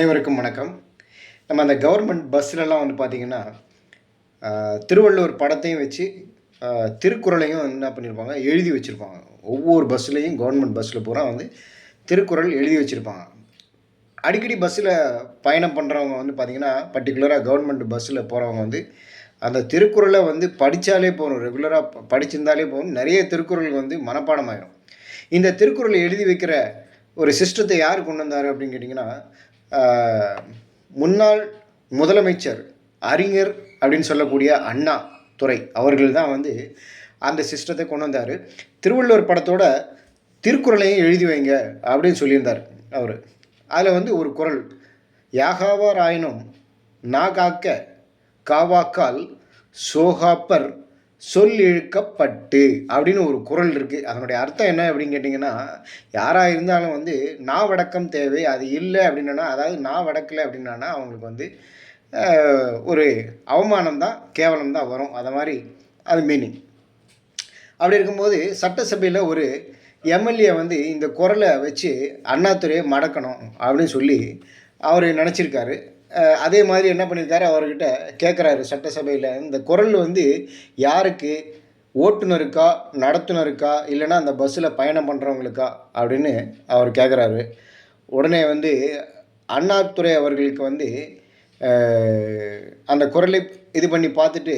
அனைவருக்கும் வணக்கம். நம்ம அந்த கவர்மெண்ட் பஸ்லலாம் வந்து பார்த்திங்கன்னா திருவள்ளுவர் படத்தையும் வச்சு திருக்குறளையும் வந்து என்ன பண்ணியிருப்பாங்க எழுதி வச்சுருப்பாங்க. ஒவ்வொரு பஸ்லேயும் கவர்மெண்ட் பஸ்ஸில் பூரா வந்து திருக்குறள் எழுதி வச்சுருப்பாங்க. அடிக்கடி பஸ்ஸில் பயணம் பண்ணுறவங்க வந்து பார்த்திங்கன்னா பர்டிகுலராக கவர்மெண்ட் பஸ்ஸில் போகிறவங்க வந்து அந்த திருக்குறளை வந்து படித்தாலே போகணும் ரெகுலராக படிச்சிருந்தாலே போகணும் நிறைய திருக்குறள் வந்து மனப்பாடமாயிடும் இந்த திருக்குறளை எழுதி வைக்கிற ஒரு சிஸ்டத்தை யார் கொண்டு வந்தார் அப்படின்னு கேட்டிங்கன்னா முன்னாள் முதலமைச்சர் அறிஞர் அப்படின்னு சொல்லக்கூடிய அண்ணா துறை அவர்கள் தான் வந்து அந்த சிஸ்டத்தை கொண்டு வந்தார். திருவள்ளுவர் படத்தோட திருக்குறளையும் எழுதி வைங்க அப்படின்னு சொல்லியிருந்தார் அவர். அதில் வந்து ஒரு குறள் யாகாவார் ஆயினும் காவாக்கால் சோகாப்பர் சொல் இழுக்கப்பட்டு அப்படின்னு ஒரு குறள் இருக்குது அதனுடைய அர்த்தம் என்ன அப்படின்னு கேட்டிங்கன்னா யாராக இருந்தாலும் வந்து நாவடக்கம் தேவை அது இல்லை அப்படின்னா அதாவது நாவடக்கலை அப்படின்னா அவங்களுக்கு வந்து ஒரு அவமானம் தான் கேவலம் தான் வரும். அதை மாதிரி அது மீனிங் அப்படி இருக்கும்போது சட்டசபையில் ஒரு எம்எல்ஏ வந்து இந்த குரலை வச்சு அண்ணாதுரையை மடக்கணும் அப்படின்னு சொல்லி அவர் நினச்சிருக்காரு. அதே மாதிரி என்ன பண்ணியிருக்காரு? அவர்கிட்ட கேட்குறாரு சட்டசபையில் இந்த குரல் வந்து யாருக்கு? ஓட்டுநருக்கா? நடத்துனருக்கா? இல்லைன்னா அந்த பஸ்ஸில் பயணம் பண்ணுறவங்களுக்கா அப்படின்னு அவர் கேட்குறாரு உடனே வந்து அண்ணாதுரை அவர்களுக்கு வந்து அந்த குரலை இது பண்ணி பார்த்துட்டு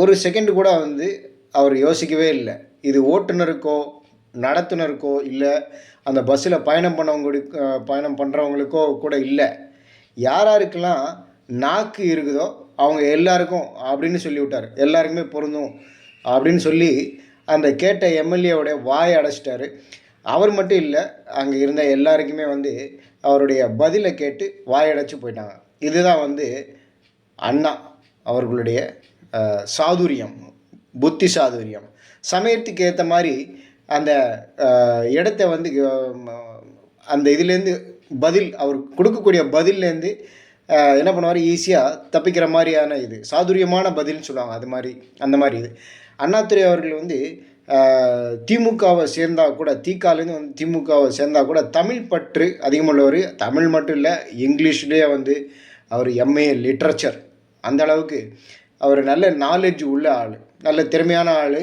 ஒரு செகண்ட் கூட வந்து அவர் யோசிக்கவே இல்லை. இது ஓட்டுநருக்கோ நடத்துனருக்கோ இல்லை அந்த பஸ்ஸில் பயணம் பண்ணவங்களுக்கு பயணம் பண்ணுறவங்களுக்கோ கூட இல்லை. யார் யாருக்கெல்லாம் நாக்கு இருக்குதோ அவங்க எல்லாருக்கும் அப்படின்னு சொல்லி விட்டார் எல்லாருக்குமே பொருந்தும் அப்படின்னு சொல்லி அந்த கேட்ட எம்எல்ஏவுடைய வாயை அடைச்சிட்டாரு. அவர் மட்டும் இல்லை அங்கே இருந்த எல்லாருக்குமே வந்து அவருடைய பதிலை கேட்டு வாயடைச்சு போயிட்டாங்க. இதுதான் வந்து அண்ணா அவர்களுடைய சாதுரியம் புத்தி சாதுரியம். சமயத்துக்கு ஏற்ற மாதிரி அந்த இடத்த வந்து அந்த இதுலேருந்து பதில் அவர் கொடுக்கக்கூடிய பதில்லேருந்து என்ன பண்ணுவார்? ஈஸியாக தப்பிக்கிற மாதிரியான இது. சாதுரியமான பதில்னு சொல்லுவாங்க. அது மாதிரி அந்த மாதிரி இது. அண்ணாதுரை அவர்கள் வந்து திமுகவை சேர்ந்தா கூட தீக்காலேருந்து வந்து திமுகவை சேர்ந்தால் கூட தமிழ் பற்று அதிகமுள்ளவர் தமிழ் மட்டும் இல்லை இங்கிலீஷ்லேயே வந்து அவர் எம்ஏ லிட்ரேச்சர் அந்த அளவுக்கு அவர் நல்ல நாலேஜ் உள்ள ஆள். நல்ல திறமையான ஆள்.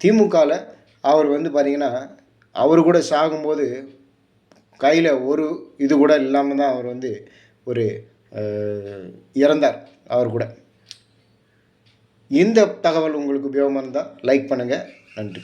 திமுகவில் அவர் வந்து பார்த்திங்கன்னா அவர் கூட சாகும்போது கையில் ஒரு இது கூட இல்லாமல் தான் அவர் வந்து ஒரு இறந்தார் அவர் கூட. இந்த தகவல் உங்களுக்கு உபயோகமாக இருந்தால் லைக் பண்ணுங்கள் நன்றி.